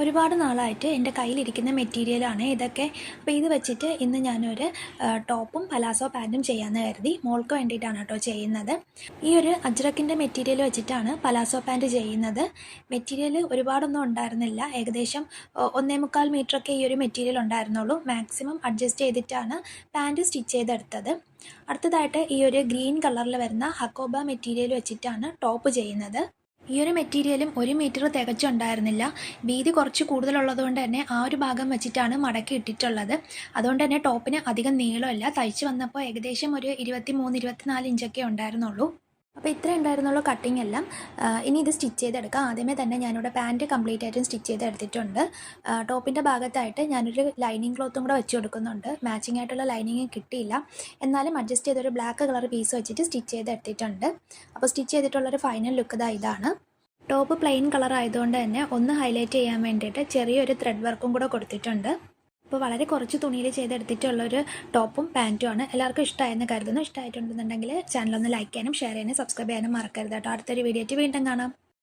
ഒരുപാട് നാളായിട്ട് എന്റെ കയ്യിലിരിക്കുന്ന മെറ്റീരിയലാണ് ഇതൊക്കെ. അപ്പോൾ ഇത് വെച്ചിട്ട് ഇന്ന് ഞാനൊരു ടോപ്പും പലാസോ പാന്റും ചെയ്യാമെന്ന് കരുതി മോൾക്ക് വേണ്ടിയിട്ടാണ് കേട്ടോ ചെയ്യുന്നത്. ഈ ഒരു അജ്രക്കിന്റെ മെറ്റീരിയൽ വെച്ചിട്ടാണ് പലാസോ പാന്റ് ചെയ്യുന്നത്. മെറ്റീരിയൽ ഒരുപാടൊന്നും ഉണ്ടായിരുന്നില്ല. ഏകദേശം ഒന്നേ മുക്കാൽ മീറ്ററൊക്കെ ഈ ഒരു മെറ്റീരിയൽ ഉണ്ടായിരുന്നുള്ളൂ. മാക്സിമം അഡ്ജസ്റ്റ് ചെയ്തിട്ടാണ് പാന്റ് സ്റ്റിച്ച് ചെയ്തെടുത്തത്. അടുത്തതായിട്ട് ഈ ഒരു ഗ്രീൻ കളറിൽ വരുന്ന ഹക്കോബ മെറ്റീരിയൽ വെച്ചിട്ടാണ് ടോപ്പ് ചെയ്യുന്നത്. ഈ ഒരു മെറ്റീരിയലും ഒരു മീറ്റർ തികച്ചുണ്ടായിരുന്നില്ല. വീതി കുറച്ച് കൂടുതലുള്ളതുകൊണ്ട് തന്നെ ആ ഒരു ഭാഗം വെച്ചിട്ടാണ് മടക്കി ഇട്ടിട്ടുള്ളത്. അതുകൊണ്ട് തന്നെ ടോപ്പിന് അധികം നീളമില്ല. തയ്ച്ച് വന്നപ്പോൾ ഏകദേശം ഒരു ഇരുപത്തി മൂന്ന് ഇരുപത്തിനാല് ഇഞ്ചൊക്കെ ഉണ്ടായിരുന്നുള്ളൂ. അപ്പോൾ ഇത്ര ഉണ്ടായിരുന്നുള്ള കട്ടിങ് എല്ലാം. ഇനി ഇത് സ്റ്റിച്ച് ചെയ്തെടുക്കാം. ആദ്യമേ തന്നെ ഞാനിവിടെ പാന്റ് കംപ്ലീറ്റ് ആയിട്ടും സ്റ്റിച്ച് ചെയ്തെടുത്തിട്ടുണ്ട്. ടോപ്പിന്റെ ഭാഗത്തായിട്ട് ഞാനൊരു ലൈനിങ് ക്ലോത്തും കൂടെ വെച്ച് കൊടുക്കുന്നുണ്ട്. മാച്ചിങ് ആയിട്ടുള്ള ലൈനിങ് കിട്ടിയില്ല. എന്നാലും അഡ്ജസ്റ്റ് ചെയ്തൊരു ബ്ലാക്ക് കളർ പീസ് വെച്ചിട്ട് സ്റ്റിച്ച് ചെയ്തെടുത്തിട്ടുണ്ട്. അപ്പോൾ സ്റ്റിച്ച് ചെയ്തിട്ടുള്ളൊരു ഫൈനൽ ലുക്ക് ഇതാ ഇതാണ്. ടോപ്പ് പ്ലെയിൻ കളർ ആയതുകൊണ്ട് തന്നെ ഒന്ന് ഹൈലൈറ്റ് ചെയ്യാൻ വേണ്ടിയിട്ട് ചെറിയൊരു ത്രെഡ് വർക്കും കൂടെ കൊടുത്തിട്ടുണ്ട്. അപ്പോൾ വളരെ കുറച്ച് തുണിയിൽ ചെയ്തെടുത്തിട്ടുള്ളൊരു ടോപ്പും പാന്റും ആണ്. എല്ലാവർക്കും ഇഷ്ടമായെന്ന് കരുതുന്നു. ഇഷ്ടമായിട്ടുണ്ടെന്നുണ്ടെങ്കിൽ ചാനലൊന്ന് ലൈക്ക് ചെയ്യാനും ഷെയർ ചെയ്യാനും സബ്സ്ക്രൈബ് ചെയ്യാനും മറക്കരുത് കേട്ടോ. അടുത്തൊരു വീഡിയോ വീണ്ടും കാണാം.